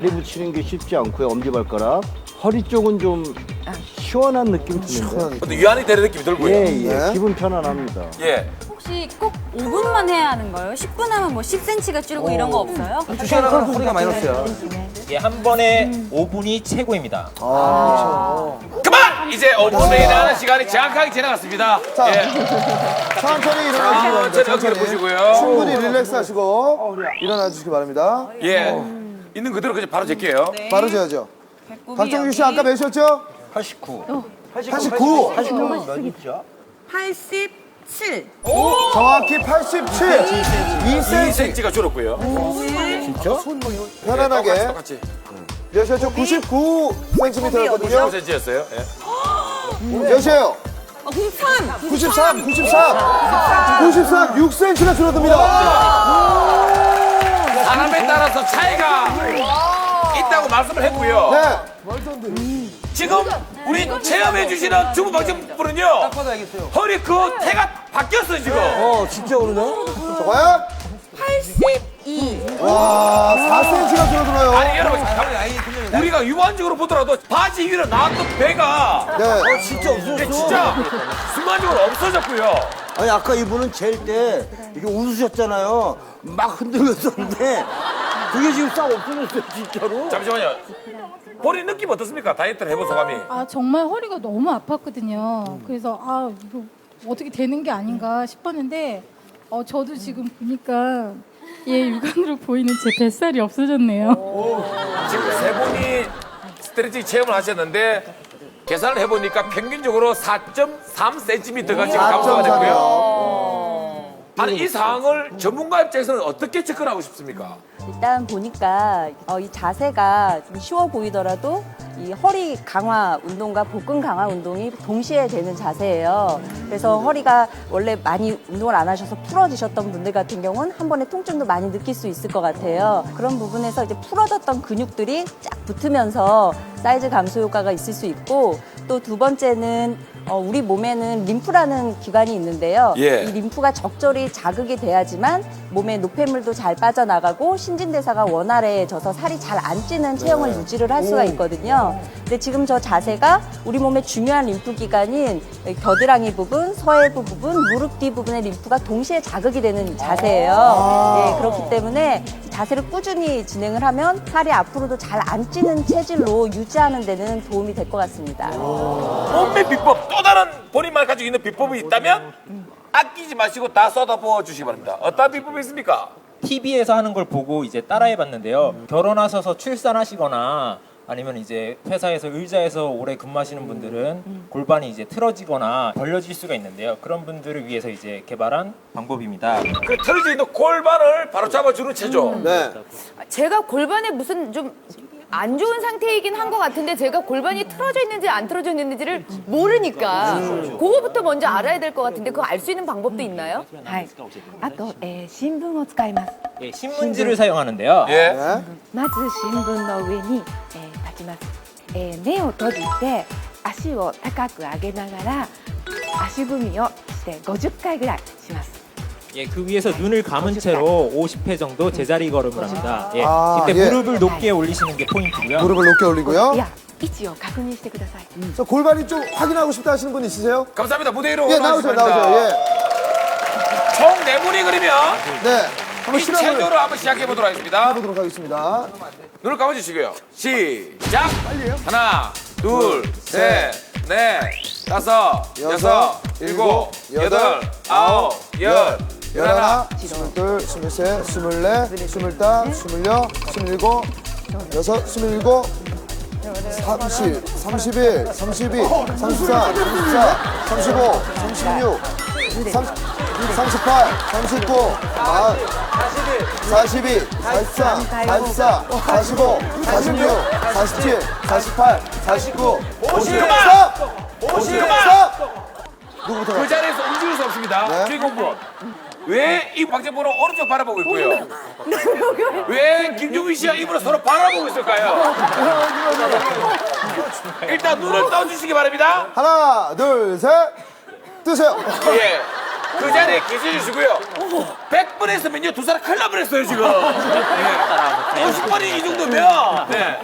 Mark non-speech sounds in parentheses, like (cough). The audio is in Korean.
다리 붙이는 게 쉽지 않고요. 엄지발가락. 허리 쪽은 좀 시원한 느낌 드는데. 근데 유한이 되는 느낌이 들고요. 예, 예. 예. 네. 기분 편안합니다. 혹시 꼭 5분만 해야 하는 거예요? 10분 하면 뭐 10cm가 줄고 이런 거 없어요? 주시하는 소리가 마이너스야. 예, 한 번에 5분이 최고입니다. 그만! 이제 5분에 일하는 시간이 정확하게 지나갔습니다. 자, 예. (laughs) 천천히 일어나시기 바랍니다. 천천히 어깨를 보시고요. 충분히 릴렉스 하시고 일어나 주시기 바랍니다. 예. 있는 그대로 그냥 바로 잴게요. 바로 재야죠. 박정규 씨 아까 몇이었죠? 89. 89. 89면 몇 있죠? 87. 정확히 87. 2cm. 2cm가 줄었고요. 편안하게. 똑같이. 몇이었죠? 99cm였거든요. 9cm였어요. 예. 몇이에요? 93. 93, 93. 93, 6cm가 줄어듭니다. 말씀을 했고요. 네. 지금 우리 체험해 주시는 주부 방청분은요. 허리 그 태가 바뀌었어요, 지금. 자, 과연? 82. 와, 4cm가 줄어들어요. 아니, 여러분, 가만히 우리가 유한적으로 보더라도 바지 위로 나왔던 배가 네. 진짜 없어졌어. 근데 진짜 순간적으로 없어졌고요. 아니, 아까 이분은 잴 때 이게 웃으셨잖아요. 막 흔들렸었는데 그게 지금 싹 없어졌어요, 진짜로. 잠시만요. 본인 느낌 어떻습니까? 다이어트를 해본 소감이. 아 정말 허리가 너무 아팠거든요. 그래서 아 이거 어떻게 되는 게 아닌가 싶었는데 어 저도 지금 보니까 예 육안으로 보이는 제 뱃살이 없어졌네요. 지금 세 분이 스트레칭 체험을 하셨는데 계산을 해보니까 평균적으로 4.3cm가 지금 감소가 됐고요. 아니 이 상황을 전문가 입장에서는 어떻게 접근하고 싶습니까? 일단 보니까 어, 이 자세가 좀 쉬워 보이더라도 이 허리 강화 운동과 복근 강화 운동이 동시에 되는 자세예요. 그래서 허리가 원래 많이 운동을 안 하셔서 풀어지셨던 분들 같은 경우는 한 번에 통증도 많이 느낄 수 있을 것 같아요. 그런 부분에서 이제 풀어졌던 근육들이 쫙 붙으면서 사이즈 감소 효과가 있을 수 있고 또 두 번째는 어, 우리 몸에는 림프라는 기관이 있는데요. 예. 이 림프가 적절히 자극이 돼야지만 몸에 노폐물도 잘 빠져나가고 신진대사가 원활해져서 살이 잘 안 찌는 체형을 유지를 할 수가 있거든요. 근데 지금 저 자세가 우리 몸의 중요한 림프 기관인 겨드랑이 부분, 서해부 부분, 무릎 뒤 부분의 림프가 동시에 자극이 되는 자세예요. 예, 그렇기 때문에 자세를 꾸준히 진행을 하면 살이 앞으로도 잘 안 찌는 체질로 유지하는 데는 도움이 될 것 같습니다. 몸매 비법 또 다른 본인만 가지고 있는 비법이 있다면 아끼지 마시고 다 쏟아부어 주시기 바랍니다. 어떤 비법이 있습니까? TV에서 하는 걸 보고 이제 따라해 봤는데요. 결혼하셔서 출산하시거나 아니면 이제 회사에서 의자에서 오래 근무하시는 분들은 골반이 이제 틀어지거나 벌려질 수가 있는데요. 그런 분들을 위해서 이제 개발한 방법입니다. 그 틀어져 있는 골반을 바로 잡아주는 체조. 네. 제가 골반에 무슨 좀 안 좋은 상태이긴 한 것 같은데 제가 골반이 틀어져 있는지 안 틀어져 있는지를 모르니까 그거부터 먼저 알아야 될 것 같은데 그거 알 수 있는 방법도 있나요? はい。あと、えー新聞を使います。 예, 신문지를 사용하는데요. 예. 네. まず新聞の上に、えー 立ちます。えー目を閉じて足を高く上げながら足踏みをして50回ぐらいします。 예, 그 위에서 눈을 감은 채로 50회 정도 제자리 걸음을 합니다. 예, 아, 이때 예. 무릎을 높게 올리시는 게 포인트고요. 무릎을 높게 올리고요. いや位置を確認してください。 자, 골반이 좀 확인하고 싶다 하시는 분 있으세요? 감사합니다. 무대 위로 예, 나오세요, 올라와주시기 나오세요. 바랍니다. 예. 총 네 분이 그러면 네. 한번 이 실험을 체조를 한번 시작해 보도록 하겠습니다. 해보도록 하겠습니다. 눈을 감아주시고요. 시작. 하나, 둘, 셋, 넷, 다섯, 여섯, 일곱, 여덟, 아홉, 열, 열하나, 열하나. 스물둘, 스물셋, 스물넷, 스물다, 스물여, 스물일곱, 여섯, 스물일곱, 삼십, 삼십일, 삼십이, 삼십사, 삼십사, 삼십오, 삼십육, 삼, 삼십팔, 삼십구, 마흔, 사십이, 사십삼, 사십사, 사십오, 사십육, 사십칠, 사십팔, 사십구, 오십, 그만! 스탑! 오십, 그만! 스탑! 누구부터 그 가? 자리에서 움직일 수 없습니다. 네. 주인공분. 왜이 박재포는 오른쪽 바라보고 있고요? (laughs) 왜 김종민 씨와 이분은 서로 바라보고 있을까요? (laughs) 일단 눈을 떠주시기 바랍니다. 하나, 둘, 셋, 뜨세요. 예. 그 자리에 계셔주시고요. 100번 했으면요, 두 사람 큰일 날뻔 했어요 지금. 네. 50번이 이 정도면. 네.